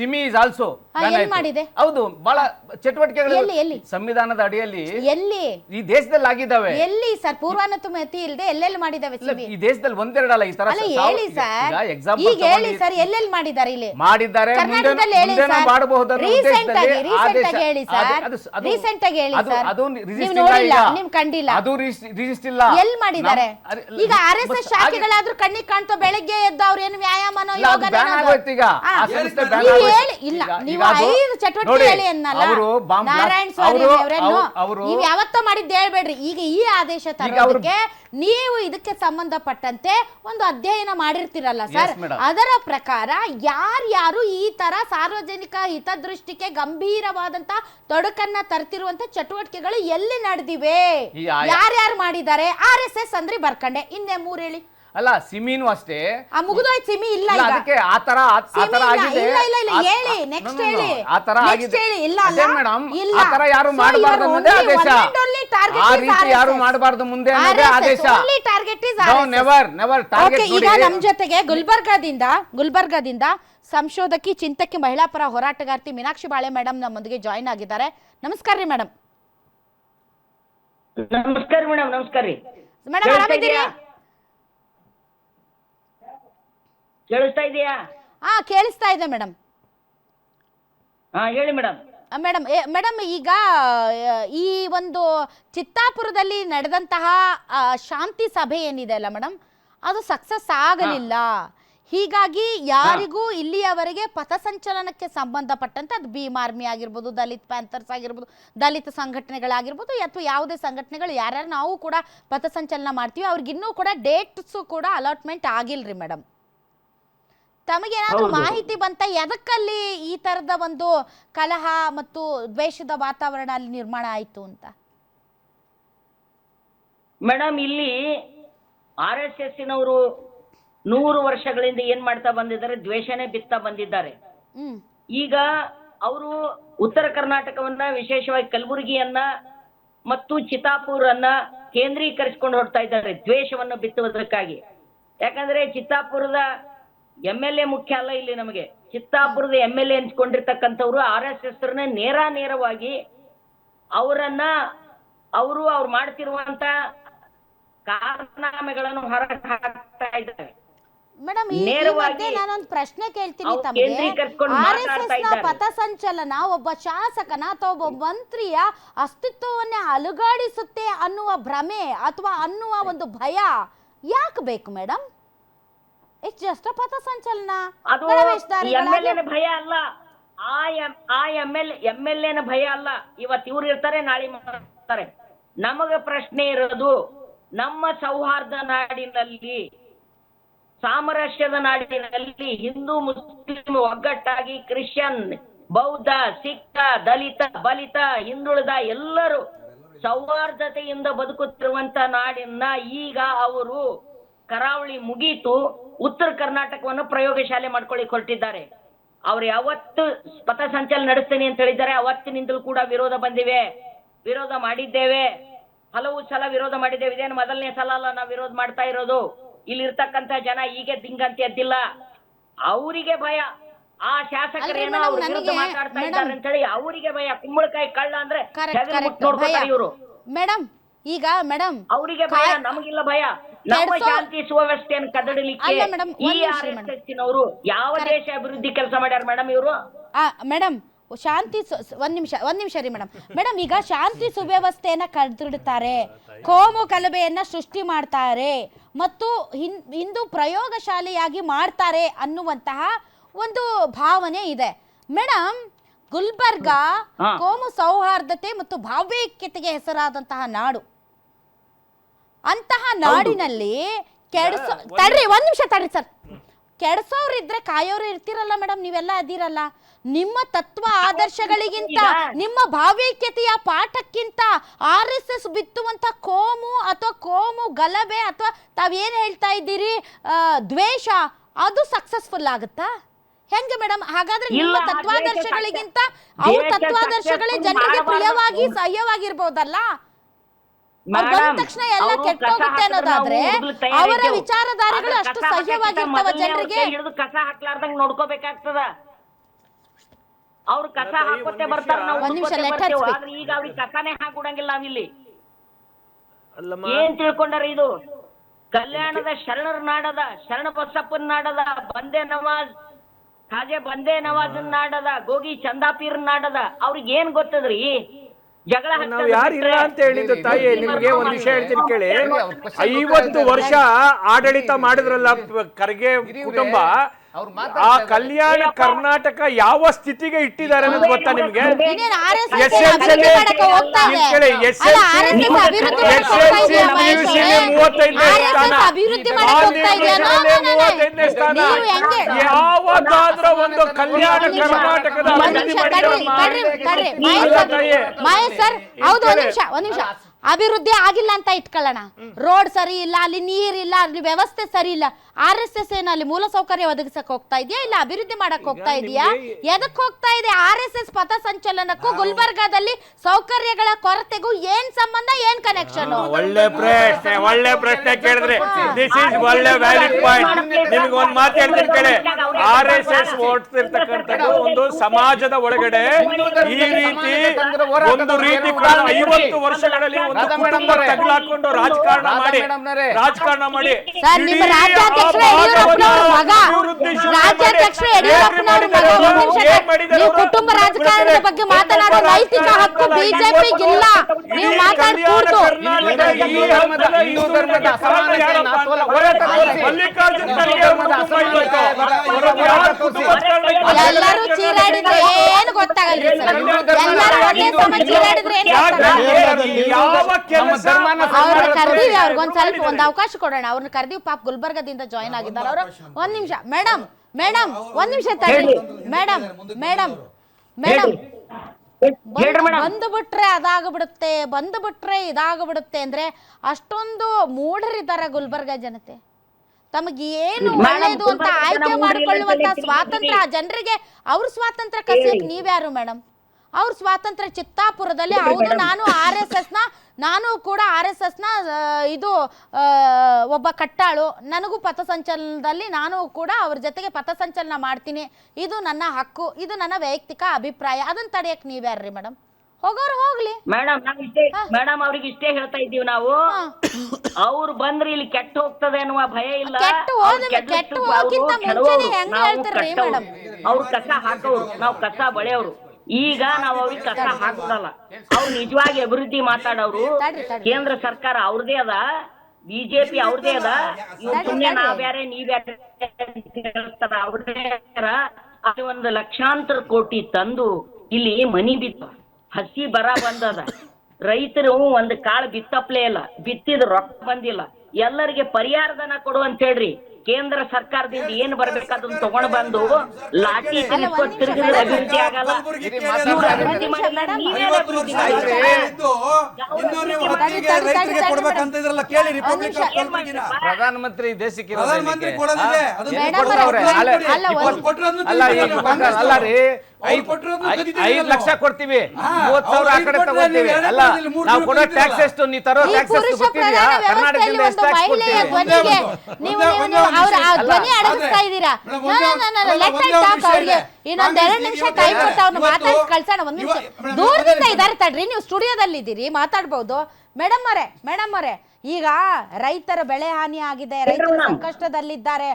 Simi is also ಮಾಡಿದೆ? ಹೌದು ಬಹಳ ಚಟುವಟಿಕೆಗಳು? ಸಂವಿಧಾನದ ಅಡಿಯಲ್ಲಿ ಎಲ್ಲಿ? ಈ ದೇಶದಲ್ಲಿ ಆಗಿದ್ದಾವೆ. ಎಲ್ಲಿ ಸರ್? ಪೂರ್ವಾನುಮತಿ ಇಲ್ಲದೆ ಎಲ್ಲೆಲ್ಲಿ ಮಾಡಿದಾವೆ ಈ ದೇಶದಲ್ಲಿ ಒಂದೆರಡಲ್ಲ ಈ ತರ ಹೇಳಿ ಈಗ- ಸರ್. ಈಗ ಈಗ ಹೇಳಿ ಸರ್ ಎಲ್ಲೆಲ್ಲಿ ಮಾಡಿದ್ದಾರೆ ಇಲ್ಲಿ? ಮಾಡಿದ್ದಾರೆ ಕರ್ನಾಟಕದಲ್ಲಿ ಹೇಳಿ ಸರ್. ಮಾಡಬಹುದನ್ನೋ ರೀಸೆಂಟ್ ಆಗಿ ರೀಸೆಂಟ್ ಆಗಿ ಹೇಳಿ ಸರ್. ಅದು- ಅದು- ರೀಸೆಂಟ್ ಆಗಿ ಹೇಳಿ ಸರ್. ಅದು ನೀವು ನೋಡಿಲ್ಲ ಈಗ. ನಿಮ್ ಕಂಡಿಲ್ಲ. ಅದು ರಿಜಿಸ್ಟರ್ ಇಲ್ಲ. ಎಲ್ಲಿ ಮಾಡಿದ್ದಾರೆ? ಈಗ ಆರ್ ಎಸ್ ಶಾಖೆಗಳಾದ್ರೂ ಕಣ್ಣಿಗೆ ಕಾಣ್ತೋ ಬೆಳಗ್ಗೆ ಎದ್ದು ಅವ್ರು ಏನು ವ್ಯಾಯಾಮನೋ ಯೋಗನೋ ಈಗ. ಹೇಳಿ ಇಲ್ಲ ನೀವು ಐದು ಚಟುವಟಿಕೆ ಹೇಳಿ ಅನ್ನಲ್ಲ. ನಾರಾಯಣ ಸ್ವಾಮಿ ಅವರನ್ನು ನೀವು ಯಾವತ್ತೋ ಮಾಡಿದ್ದು ಹೇಳ್ಬೇಡ್ರಿ. ಈಗ ಈ ಆದೇಶ ತರೋದಕ್ಕೆ ನೀವು ಇದಕ್ಕೆ ಸಂಬಂಧಪಟ್ಟಂತೆ ಒಂದು ಅಧ್ಯಯನ ಮಾಡಿರ್ತೀರಲ್ಲ ಸರ್. ಅದರ ಪ್ರಕಾರ ಯಾರ್ಯಾರು ಈ ತರ ಸಾರ್ವಜನಿಕ ಹಿತದೃಷ್ಟಿಗೆ ಗಂಭೀರವಾದಂತ ತೊಡಕನ್ನ ತರ್ತಿರುವಂತ ಚಟುವಟಿಕೆಗಳು ಎಲ್ಲಿ ನಡೆದಿವೆ? ಯಾರ್ಯಾರು ಮಾಡಿದ್ದಾರೆ? ಆರ್ ಎಸ್ ಎಸ್ ಅಂದ್ರೆ ಬರ್ಕಂಡೆ. ಇನ್ನೇ ಮೂರ್ ಹೇಳಿ. ಅಲ್ಲ ಸಿಮಿನು ಅಷ್ಟೇ. ಆ ಮುಗಿದೋಯ್ತು ಸಿಮಿ ಇಲ್ಲ ಈಗ. ಅದಕ್ಕೆ ಆ ತರ ಆ- ಆ ಸಿಮಿ ತರ ಇಲ್ಲ, ಆಗಿದೆ. ಇಲ್ಲ ಇಲ್ಲ ಇಲ್ಲ ಆ- ಹೇಳಿ ಆ- ನೆಕ್ಸ್ಟ್ no, no, no, ಹೇಳಿ. ಆ ತರ Next ಆಗಿದೆ. ಹೇಳಿ ಇಲ್ಲ ಅದೇ ಇಲ್ಲ ಆ ತರ ಯಾರು So, ಮಾಡಬಾರ್ದು your ಅನ್ನೋದೇ only- ಆದೇಶ. one and only target ಆ is ರೀತಿ ಯಾರು RSS. ಮಾಡಬಾರ್ದು ಮುಂದೆ ಅನ್ನೋದೇ RSS, ಆದೇಶ. only target is no RSS. Never ಈಗ ನೋಡಿ. ನಮ್ ಜೊತೆಗೆ ಗುಲ್ಬರ್ಗಾದಿಂದ ಗುಲ್ಬರ್ಗಾದಿಂದ ಸಂಶೋಧಕಿ ಚಿಂತಕಿ ಮಹಿಳಾ ಪರ ಹೋರಾಟಗಾರ್ತಿ ಮೀನಾಕ್ಷಿ ಬಾಳೆ ಮೇಡಮ್ ನಮ್ಮೊಂದಿಗೆ ಜಾಯಿನ್ ಆಗಿದ್ದಾರೆ. ನಮಸ್ಕಾರ ರೀ ಮೇಡಮ್ ನಮಸ್ಕಾರ ಮೇಡಮ್ ನಮಸ್ಕಾರ ರೀ. ಮೇಡಮ್ ಕೇಳಿಸ್ತಾ ಆರಾಮಿದ್ದೀರಿ? ಇದೆಯಾ? ಕೇಳಿಸ್ತಾ ಇದೆಯಾ? ಹಾ ಕೇಳಿಸ್ತಾ ಇದೆ ಮೇಡಮ್. ಹಾ ಹೇಳಿ ಮೇಡಮ್. ಮೇಡಮ್ ಮೇಡಮ್ ಈಗ ಈ ಒಂದು ಚಿತ್ತಾಪುರದಲ್ಲಿ ನಡೆದಂತಹ ಶಾಂತಿ ಸಭೆ ಏನಿದೆ ಅಲ್ಲ ಮೇಡಮ್ ಅದು ಸಕ್ಸಸ್ ಆಗಲಿಲ್ಲ. ಹೀಗಾಗಿ ಯಾರಿಗೂ ಇಲ್ಲಿಯವರೆಗೆ ಪಥಸಂಚಲನಕ್ಕೆ ಸಂಬಂಧಪಟ್ಟಂತೆ ಅದು ಭೀಮ್ ಆರ್ಮಿ ಆಗಿರ್ಬೋದು ದಲಿತ್ ಪ್ಯಾಂಥರ್ಸ್ ಆಗಿರ್ಬೋದು ದಲಿತ ಸಂಘಟನೆಗಳಾಗಿರ್ಬೋದು ಅಥವಾ ಯಾವುದೇ ಸಂಘಟನೆಗಳು ಯಾರ್ಯಾರು ನಾವು ಕೂಡ ಪಥಸಂಚಲನ ಮಾಡ್ತೀವಿ ಅವ್ರಿಗಿನ್ನೂ ಕೂಡ ಡೇಟ್ಸು ಕೂಡ ಅಲಾಟ್ಮೆಂಟ್ ಆಗಿಲ್ರಿ ಮೇಡಮ್. ತಮಗೇನಾದ್ರೂ. ಮಾಹಿತಿ ಬಂತ ಎದಕ್ಕಲ್ಲಿ ಈ ತರದ ಒಂದು ಕಲಹ ಮತ್ತು ದ್ವೇಷದ ವಾತಾವರಣ ಅಲ್ಲಿ ನಿರ್ಮಾಣ ಆಯ್ತು ಅಂತ? ಮೇಡಮ್ ಇಲ್ಲಿ ಆರ್ ಎಸ್ ಎಸ್ಸಿನವರು ನೂರು ವರ್ಷಗಳಿಂದ ಏನ್ ಮಾಡ್ತಾ ಬಂದಿದ್ದಾರೆ ದ್ವೇಷನೇ ಬಿತ್ತಾ ಬಂದಿದ್ದಾರೆ. ಈಗ ಅವರು ಉತ್ತರ ಕರ್ನಾಟಕವನ್ನ ವಿಶೇಷವಾಗಿ ಕಲಬುರಗಿಯನ್ನ ಮತ್ತು ಚಿತ್ತಾಪುರನ್ನ ಕೇಂದ್ರೀಕರಿಸಿಕೊಂಡು ಹೊರಡ್ತಾ ಇದ್ದಾರೆ ದ್ವೇಷವನ್ನು ಬಿತ್ತುವುದಕ್ಕಾಗಿ. ಯಾಕಂದ್ರೆ ಚಿತ್ತಾಪುರದ ಎಂ ಎಲ್ ಎ ಮುಖ್ಯ ಅಲ್ಲ ಇಲ್ಲಿ ನಮಗೆ. ಚಿತ್ತಾಪುರದ ಎಂ ಎಲ್ ಎ ಅನ್ಸ್ಕೊಂಡಿರ್ತಕ್ಕಂಥವ್ರು ಆರ್ ಎಸ್ ಎಸ್ ನೇರ ನೇರವಾಗಿ ಅವರನ್ನ ಅವರು ಅವ್ರು ಮಾಡ್ತಿರುವಂತ ಕಾರನಾಮೆಗಳನ್ನು ಹೊರ ಹಾಕ್ತಾ ಇದ್ದಾರೆ. ಮೇಡಮ್ ಈ ಈ ನೇರವಾಗಿ ಮಧ್ಯೆ ನಾನೊಂದು ಪ್ರಶ್ನೆ ಕೇಳ್ತೀನಿ ಅವ್ರು ತಮಗೆ. ಕೇಂದ್ರೀಕರಿಸ್ಕೊಂಡು ಆರ್ ಎಸ್ ಮಾತಾಡ್ತಾ ಎಸ್ನ ಪಥಸಂಚಲನ ಒಬ್ಬ ಶಾಸಕನ ಅಥವಾ ಒಬ್ಬ ಮಂತ್ರಿಯ ಅಸ್ತಿತ್ವವನ್ನೇ ಅಲುಗಾಡಿಸುತ್ತೆ ಅನ್ನುವ ಭ್ರಮೆ ಅಥವಾ ಅನ್ನುವ ಒಂದು ಭಯ ಯಾಕೆ ಬೇಕು ಮೇಡಮ್? ಇಟ್ಸ್ ಜಸ್ಟ್ ಸಂಚಲನ ಪಥಸಂಚಲನ ಅದು ಎಂ ಎಲ್ ಎನ ಭಯ ಅಲ್ಲ. ಆ ಎಂ ಆ ಎಂ ಎಲ್ ಎಂ ಎಲ್ ಎನ ಭಯ ಅಲ್ಲ. ಇವತ್ತು ಇವ್ರು ಇರ್ತಾರೆ ನಾಳೆ ಮಾಡ್ತಾರೆ ನಮಗ ಪ್ರಶ್ನೆ ಇರೋದು ನಮ್ಮ ಸೌಹಾರ್ದ ನಾಡಿನಲ್ಲಿ ಸಾಮರಸ್ಯದ ನಾಡಿನಲ್ಲಿ ಹಿಂದೂ ಮುಸ್ಲಿಂ ಒಗ್ಗಟ್ಟಾಗಿ ಕ್ರಿಶ್ಚಿಯನ್ ಬೌದ್ಧ ಸಿಖ್ ದಲಿತ ಬಲಿತ ಹಿಂದುಳಿದ ಎಲ್ಲರೂ ಸೌಹಾರ್ದತೆಯಿಂದ ಬದುಕುತ್ತಿರುವಂತ ನಾಡಿನ ಈಗ ಅವರು ಕರಾವಳಿ ಮುಗೀತು ಉತ್ತರ ಕರ್ನಾಟಕವನ್ನು ಪ್ರಯೋಗಶಾಲೆ ಮಾಡ್ಕೊಳ್ಳಿಕ್ ಹೊರಟಿದ್ದಾರೆ. ಅವ್ರು ಯಾವತ್ತು ಪಥಸಂಚಲನ ನಡೆಸ್ತೇನೆ ಅಂತ ಹೇಳಿದ್ದಾರೆ ಅವತ್ತಿನಿಂದಲೂ ಕೂಡ ವಿರೋಧ ಬಂದಿವೆ. ವಿರೋಧ ಮಾಡಿದ್ದೇವೆ. ಹಲವು ಸಲ ವಿರೋಧ ಮಾಡಿದ್ದೇವೆ. ಇದೇನು ಮೊದಲನೇ ಸಲ ಅಲ್ಲ ನಾವು ವಿರೋಧ ಮಾಡ್ತಾ ಇರೋದು. ಇಲ್ಲಿರ್ತಕ್ಕಂಥ ಜನ ಹೀಗೆ ದಿಂಗಂತ ಎದ್ದಿಲ್ಲ ಅವರಿಗೆ ಭಯ. ಆ ಶಾಸಕರೇನೋ ಅವ್ರ ವಿರುದ್ಧ ಮಾತಾಡ್ತಾ ಇದ್ದಾರೆ ಅಂತ ಹೇಳಿ ಅವರಿಗೆ ಭಯ. ಕುಂಬಳಕಾಯಿ ಕಳ್ಳ ಅಂದ್ರೆ ನೋಡ್ಕೊತಾರೆ ಇವರು. ಮೇಡಮ್ ಈಗ ಮೇಡಮ್ ಅವರಿಗೆ ಭಯ ನಮಗಿಲ್ಲ ಭಯ. ನಮ್ಮ ಶಾಂತಿ ಸುವ್ಯವಸ್ಥೆಯನ್ನು ಕದಡಲಿಕ್ಕೆ ಈ ಆರ್. ಎಸ್ ಎಸ್ನವರು ಯಾವ ದೇಶ ಅಭಿವೃದ್ಧಿ ಕೆಲಸ ಮಾಡ್ಯಾರ ಮೇಡಮ್ ಇವರು? ಮೇಡಮ್ ಶಾಂತಿ ಒಂದ್ ನಿಮಿಷ ಒಂದ್ ನಿಮಿಷ ರೀ ಮೇಡಮ್ ಮೇಡಮ್ ಈಗ ಶಾಂತಿ ಸುವ್ಯವಸ್ಥೆಯನ್ನ ಕಡ್ದಿಡ್ತಾರೆ ಕೋಮು ಕಲಬೆಯನ್ನ ಸೃಷ್ಟಿ ಮಾಡ್ತಾರೆ ಮತ್ತು ಹಿನ್- ಹಿಂದೂ ಪ್ರಯೋಗಶಾಲೆಯಾಗಿ ಮಾಡ್ತಾರೆ ಅನ್ನುವಂತಹ ಒಂದು ಭಾವನೆ ಇದೆ. ಮೇಡಮ್ ಗುಲ್ಬರ್ಗ. ಕೋಮು ಸೌಹಾರ್ದತೆ ಮತ್ತು ಭಾವೈಕ್ಯತೆಗೆ ಹೆಸರಾದಂತಹ ನಾಡು. ಅಂತಹ ನಾಡಿನಲ್ಲಿ ಕೆಡ್ಸೋ ತಡ್ರಿ ಒಂದ್ ನಿಮಿಷ ತಡ್ರಿ ಸರ್. ಕೆಡ್ಸೋರಿದ್ರೆ ಕಾಯೋರು ಇರ್ತಿರಲ್ಲ ಮೇಡಮ್ ನೀವೆಲ್ಲ ಅದಿರಲ್ಲ. ನಿಮ್ಮ ತತ್ವ ಆದರ್ಶಗಳಿಗಿಂತ ನಿಮ್ಮ ಭಾವೈಕ್ಯತೆಯ ಪಾಠಕ್ಕಿಂತ ಆರ್ ಎಸ್ ಎಸ್ ಬಿತ್ತುವಂತ ಕೋಮು ಅಥವಾ ಕೋಮು ಗಲಭೆ ಅಥವಾ ತಾವೇನ್ ಹೇಳ್ತಾ ಇದ್ದೀರಿ? ದ್ವೇಷ ಅದು ಸಕ್ಸಸ್ಫುಲ್ ಆಗುತ್ತಾ? ಹೆಂಗೆ ಮೇಡಮ್? ಹಾಗಾದ್ರೆ ನಿಮ್ಮ ತತ್ವಾದರ್ಶಗಳಿಗಿಂತ ಅವ್ರ ತತ್ವಾದರ್ಶಗಳೇ ಜನರಿಗೆ ಪ್ರಿಯವಾಗಿ ಸಹ್ಯವಾಗಿರ್ಬೋದಲ್ಲ? ತಕ್ಷಣ ಎಲ್ಲ ಕೆಟ್ಟೋಗುತ್ತೆ ಅನ್ನೋದಾದ್ರೆ ಅವರ. ವಿಚಾರಧಾರೆಗಳು ಅಷ್ಟು ಸಹ್ಯವಾಗಿರ್ತವ ಜನರಿಗೆ. ಹಿಡಿದು ಕಸ ಹಾಕ್ಲಾರ್ದಂಗ್ ನೋಡ್ಕೋಬೇಕಾಗ್ತದ. ಅವ್ರು ಕಸ ಹಾಕೋತೆ ಬರ್ತಾರ ನಾವು ಒಂದ್ ನಿಮಿಷ. ಆದ್ರೆ ಈಗ ಅವ್ರಿಗೆ ಕಸನೇ ಹಾಕೊಡಂಗಿಲ್ಲ ನಾವಿಲ್ಲಿ. ಏನ್ ತಿಳ್ಕೊಂಡಾರ ಇದು? ಕಲ್ಯಾಣದ ಶರಣರ ನಾಡದ ಶರಣ ಬಸಪ್ಪನ ನಾಡದ ಬಂದೆ ನವಾಜ್ ಹಾಗೆ ಬಂದೆ ನವಾಜನ್ ನಾಡದ ಗೋಗಿ ಚಂದಾಪೀರ್ ನಾಡದ ಅವ್ರಿಗೆ ಏನ್ ಗೊತ್ತದ್ರಿ? ಜಗಳ ನಾವು ಯಾರು ಇಲ್ಲ ಅಂತ ಹೇಳಿದ್ದು ತಾಯಿ ನಿಮ್ಗೆ ಒಂದ್ ವಿಷಯ ಹೇಳ್ತೀನಿ ಕೇಳಿ ಐವತ್ತು. ವರ್ಷ ಆಡಳಿತ ಮಾಡಿದ್ರಲ್ಲ ಕರ್ಗೆ ಖರ್ಗೆ ಕುಟುಂಬ ಆ ಕಲ್ಯಾಣ ಕರ್ನಾಟಕ ಯಾವ ಸ್ಥಿತಿಗೆ ಇಟ್ಟಿದ್ದಾರೆ ಅನ್ನೋದು ಗೊತ್ತಾ ನಿಮ್ಗೆ ಎಸ್ ಎಲ್ ಸಿ ಕೇಳಿ ಎಸ್ ಇದೆಯಾ PUC ಮಹೇಶ್ ನೇ ಅವರೇ? ಮೂವತ್ತೈದನೇ ಸ್ಥಾನ. ಅಭಿವೃದ್ಧಿ ಮಾಡಕ್ಕೆ ಹೋಗ್ತಾ ಇದೆಯಾ? No, Andhra no, no, no. ಮೂವತ್ತೈದನೇ ಸ್ಥಾನ ನೀವು ಹೆಂಗೆ? ಯಾವತ್ತಾದ್ರೂ ಒಂದು ಕಲ್ಯಾಣ ಕರ್ನಾಟಕದ ಒಂದ್ ಅಭಿವೃದ್ಧಿ ನಿಮಿಷ, ತಡ್ರಿ, ಮಾಡಿರೋ ತಡ್ರಿ, ತಡ್ರಿ. ಮಾಡಿ. ಮಹೇಶ್ ಅಲ್ಲ ಸರ್, ತಾಯಿ. ಮಹೇಶ್ ಸರ್ ಇಲ್ಲಿ ಹೌದು ಒಂದ್. ನಿಮಿಷ ಒಂದ್ ನಿಮಿಷ ಅಭಿವೃದ್ಧಿ ಆಗಿಲ್ಲ ಅಂತ ಇಟ್ಕೊಳ್ಳೋಣ ರೋಡ್ ಸರಿ ಇಲ್ಲ ಅಲ್ಲಿ ನೀರಿಲ್ಲ ಅಲ್ಲಿ ವ್ಯವಸ್ಥೆ ಸರಿ ಇಲ್ಲ ಆರ್ ಎಸ್ ಎಸ್ ಏನಲ್ಲಿ ಅಲ್ಲಿ ಮೂಲ ಸೌಕರ್ಯ ಒದಗಿಸಕ್ ಹೋಗ್ತಾ ಇದೆಯಾ ಇಲ್ಲ ಅಭಿವೃದ್ಧಿ ಮಾಡಕ್ ಹೋಗ್ತಾ ಇದೆಯಾ ಎದಕ್ ಹೋಗ್ತಾ ಇದೆ ಆರ್ ಎಸ್ ಎಸ್ ಪಥ ಸಂಚಲನಕ್ಕೂ ಗುಲ್ಬರ್ಗಾದಲ್ಲಿ ಸೌಕರ್ಯಗಳ ಕೊರತೆಗೂ ಏನ್ ಸಂಬಂಧ ಏನ್ ಕನೆಕ್ಷನ್ ಒಳ್ಳೆ ಪ್ರಶ್ನೆ ಒಳ್ಳೆ ಪ್ರಶ್ನೆ ಕೇಳಿದ್ರೆ ದಿಸ್ ಇಸ್ ಒಳ್ಳೆ ವ್ಯಾಲಿಡ್ ಪಾಯಿಂಟ್ ನಿಮ್ಗೆ ಒಂದ್ ಮಾತು ಹೇಳ್ತೀನಿ ಕೇಳಿ ಆರ್ ಎಸ್ ಎಸ್ ಓಡ್ತಿರ್ತಕ್ಕಂಥದ್ದು ಒಂದು ಸಮಾಜದ ಒಳಗಡೆ ಈ ರೀತಿ ಒಂದು ರೀತಿ ಐವತ್ತು ವರ್ಷಗಳಲ್ಲಿ ಒಂದು ಕುಟುಂಬ ತಗ್ಲಾಕೊಂಡು ರಾಜಕಾರಣ ಮಾಡಿ ರಾಜಕಾರಣ ಮಾಡಿ ಸರ್ ನಿಮ್ಮ ಇಡೀ ರಾಜ್ಯಾಧ್ಯಕ್ಷರು. ಯಡಿಯೂರಪ್ಪನವ್ರ ನೀವು ಕುಟುಂಬ ರಾಜಕಾರಣದ ಬಗ್ಗೆ ಮಾತನಾಡೋ ನೈತಿಕ ಹಕ್ಕು ಬಿಜೆಪಿಗಿಲ್ಲ. ನೀವು ಮಾತಾಡ್ಕೂಡ್ದು ಎಲ್ಲರೂ ಚೀರಾಡಿದ್ರೆ ಏನು ಧರ್ಮ- ಎಲ್ಲರೂ ಒಂದೇ ಸಮ ಚೀರಾಡಿದ್ರೆ ಏನು ಯಾವ ಕೆಲಸ ಧರ್ಮನ ಅವ್ರ ಸನ್ಮಾನ ಕರ್ದೀವಿ ತೋರಿಸಿ. ಅವ್ರಿಗೆ ಒಂದ್ ಸ್ವಲ್ಪ ಒಂದ್ ಅವಕಾಶ ಕೊಡೋಣ. ಅವ್ರನ್ನ ಕರ್ದೀವಿ ಪಾಪ ಗುಲ್ಬರ್ಗದಿಂದ ಜಾಯ್ನ್ ಆಗಿದ್ದಾರೆ. ಅವರು ಒಂದ್ ನಿಮಿಷ. ಮೇಡಮ್ ಮೇಡಮ್ ಒಂದ್ ನಿಮಿಷ ತಗೊಳ್ಳಿ ಮೇಡಮ್ ಮೇಡಮ್ ಮೇಡಮ್ ಬಂದು ಬಿಟ್ರೆ ಅದಾಗ್ಬಿಡುತ್ತೆ ಬಂದು ಬಿಟ್ರೆ ಇದಾಗ್ಬಿಡುತ್ತೆ ಅಂದ್ರೆ ಅಷ್ಟೊಂದು ಮೂಢರಿದ್ದಾರೆ ಗುಲ್ಬರ್ಗ ಜನತೆ. ತಮಗೆ ಏನು ಒಳ್ಳೇದು ಅಂತ ಆಯ್ಕೆ ಮಾಡ್ಕೊಳ್ಳುವಂತ ಸ್ವಾತಂತ್ರ್ಯ ಆ ಜನರಿಗೆ ಅವ್ರ ಸ್ವಾತಂತ್ರ್ಯ ಕಸಿಯಕ್ ನೀವ್ಯಾರು ಮೇಡಮ್ ಅವ್ರ ಸ್ವಾತಂತ್ರ್ಯ ಚಿತ್ತಾಪುರದಲ್ಲಿ ಹೌದು ನಾನು ಆರ್ ಎಸ್ ಎಸ್ನ ನಾನು ಕೂಡ ಆರ್ ಎಸ್ ಎಸ್ನ ನ ಇದು ಒಬ್ಬ ಕಟ್ಟಾಳು. ನನಗೂ ಪಥಸಂಚಲನದಲ್ಲಿ ನಾನು ಕೂಡ ಅವ್ರ ಜೊತೆಗೆ ಪಥಸಂಚಲನ ಮಾಡ್ತೀನಿ. ಇದು ನನ್ನ ಹಕ್ಕು ಇದು ನನ್ನ ವೈಯಕ್ತಿಕ ಅಭಿಪ್ರಾಯ. ಅದನ್ನ ತಡೆಯಕ್ ನೀವ್ಯಾರ್ರಿ ಮೇಡಮ್ ಹೋಗೋರು ಹೋಗ್ಲಿ. ಮೇಡಮ್ ನಾವು ಇಷ್ಟೇ ಮೇಡಮ್ ಅವ್ರಿಗೆ ಇಷ್ಟೇ ಹೇಳ್ತಾ ಇದ್ದೀವಿ ನಾವು. ಅವ್ರು ಬಂದ್ರೆ ಇಲ್ಲಿ ಕೆಟ್ಟ ಹೋಗ್ತದೆ ಅನ್ನುವ ಭಯ ಇಲ್ಲ. ಕೆಟ್ಟು ಅವ್ರು ಹೋದ- ಕೆಟ್ಟು ಅವ್ರು ಹೋಗಿಂತ ಮುಂಚೆನೆ ಕೆಡವೋರು, ಹೆಂಗ್ ನಾವು ಹೇಳ್ತಾರ್ರಿ ಮೇಡಮ್? ಅವ್ರು ಕಸ ಹಾಕೋರು ನಾವು ಕಸ ಬಳೆಯವರು. ಈಗ ನಾವು ಅವ್ರಿಗೆ ಕಸ ಹಾಕ್ತಲ್ಲ. ಅವ್ರು ನಿಜವಾಗಿ ಅಭಿವೃದ್ಧಿ ಮಾತಾಡೋರು. ತಡ್ರಿ, ತಡ್ರಿ. ಕೇಂದ್ರ ಸರ್ಕಾರ ಅವ್ರದೇ ಅದ ಬಿಜೆಪಿ ಅವ್ರದೇ ಅದ. ಇವ್ರು ತಡ್ರಿ, ಸುಮ್ನೆ ನಾ. ಬ್ಯಾರೆ ನೀ ಬ್ಯಾರೆ ಹೇಳ್ತಾರ. ಅವ್ರದೇ ಅದು ಒಂದು ಲಕ್ಷಾಂತರ ಕೋಟಿ ತಂದು ಇಲ್ಲಿ ಮನಿ ಬಿತ್ತು. ಹಸಿ ಬರ ಬಂದದ. ರೈತರು ಒಂದ್ ಕಾಳು ಬಿತ್ತಪ್ಲೇ ಇಲ್ಲ. ಬಿತ್ತಿದ ರೊಕ್ಕ ಬಂದಿಲ್ಲ. ಎಲ್ಲರಿಗೆ ಪರಿಹಾರಧನ ಕೊಡು ಅಂತ ಹೇಳ್ರಿ. ಕೇಂದ್ರ ಸರ್ಕಾರದಿಂದ ಏನ್ ಬರ್ಬೇಕಾದನ್ನ ತಗೊಂಡ್ ಬಂದು ಲಾಟಿ ನಿಮಿಷ ತಿರುಗಿದ್ರೆ. ಅಭಿವೃದ್ಧಿ ಆಗಲ್ಲ ಇವ್ರು ಅಭಿವೃದ್ಧಿ ಇರಿ. ಮಾಡಿಲ್ಲ, ಮೇಡಮ್, ಅಭಿವೃದ್ಧಿ ಮಾಡಿಲ್ಲ? ಇನ್ನು ನೀವು ಹತ್ತಿಗೆ ತಡಿ, ತಡಿ, ರೈತರಿಗೆ ತಡಿ, ಕೊಡ್ಬೇಕಂತ ಇದ್ರಲ್ಲ ಕೇಳಿ ರಿಪಬ್ಲಿಕ್ ನಿಮಿಷ. ಆಫ್ ಕಲಬುರಗಿನ ಪ್ರಧಾನಮಂತ್ರಿ ದೇಶಕ್ಕೆ ಪ್ರಧಾನಮಂತ್ರಿ ಕೊಡೋದಿದೆ. ಅದು ಎಲ್ಲಿ ಮೇಡಮ್ ಕೊಡ್ತಾವ್ರೆ? ಅವ್ರೆ, ನಾಳೆ ಅಲ್ಲ, ಇಪ್ಪತ್ತು- ಒಂದು- ಅಲ್ಲ ಈಗ ತಿಂದಿದ್ದೀವಿ ಕೊಟ್ಟ- ಅಲ್ಲ ರೀ ಐದ್. ಲಕ್ಷ ಕೊಡ್ತೀವಿ. ಹಾ, ಮೂವತ್ ಸಾವಿರ ಆ ಕಡೆ ತಗೋತೀವಿ ಅಲ್ಲ ನಾವು ಕೊಡೋ ಟ್ಯಾಕ್ಸ್ ಎಷ್ಟು ನೀವು ತರೋ ಟ್ಯಾಕ್ಸ್ ಎಷ್ಟು ಗೊತ್ತಿದ್ಯಾ ಕರ್ನಾಟಕದಿಂದ ಎಷ್ಟು ಟ್ಯಾಕ್ಸ್ ಕೊಡ್ತೀವಿ? ನಿಮಿಷ ಕೈ ಟೈಮ್ ಅವ್ರನ್ನ ಇವತ್ತು- ಮಾತಾಡಿ ಕಳ್ಸೋಣ ಒಂದ್ ನಿಮಿಷ. ದೂರದಿಂದ ಒಂದೇ ಇದಾರೆ ತಡ್ರಿ ನೀವು ಸ್ಟುಡಿಯೋದಲ್ಲಿ ಇದ್ದೀರಿ ಮಾತಾಡ್ಬೋದು. ಮೇಡಮ್ ಅವರೇ ಮೇಡಮ್ ಅವರೇ ಈಗ ರೈತರ ಬೆಳೆ ಹಾನಿ ಆಗಿದೆ ರೈತರು ಸಂಕಷ್ಟದಲ್ಲಿದ್ದಾರೆ.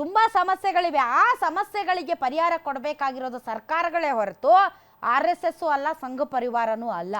ತುಂಬಾ ಸಮಸ್ಯೆಗಳಿವೆ. ಆ ಸಮಸ್ಯೆಗಳಿಗೆ ಪರಿಹಾರ ಕೊಡಬೇಕಾಗಿರೋದು ಸರ್ಕಾರಗಳೇ ಹೊರತು ಆರ್ ಎಸ್ ಎಸ್ ಅಲ್ಲ ಸಂಘ ಪರಿವಾರನೂ ಅಲ್ಲ.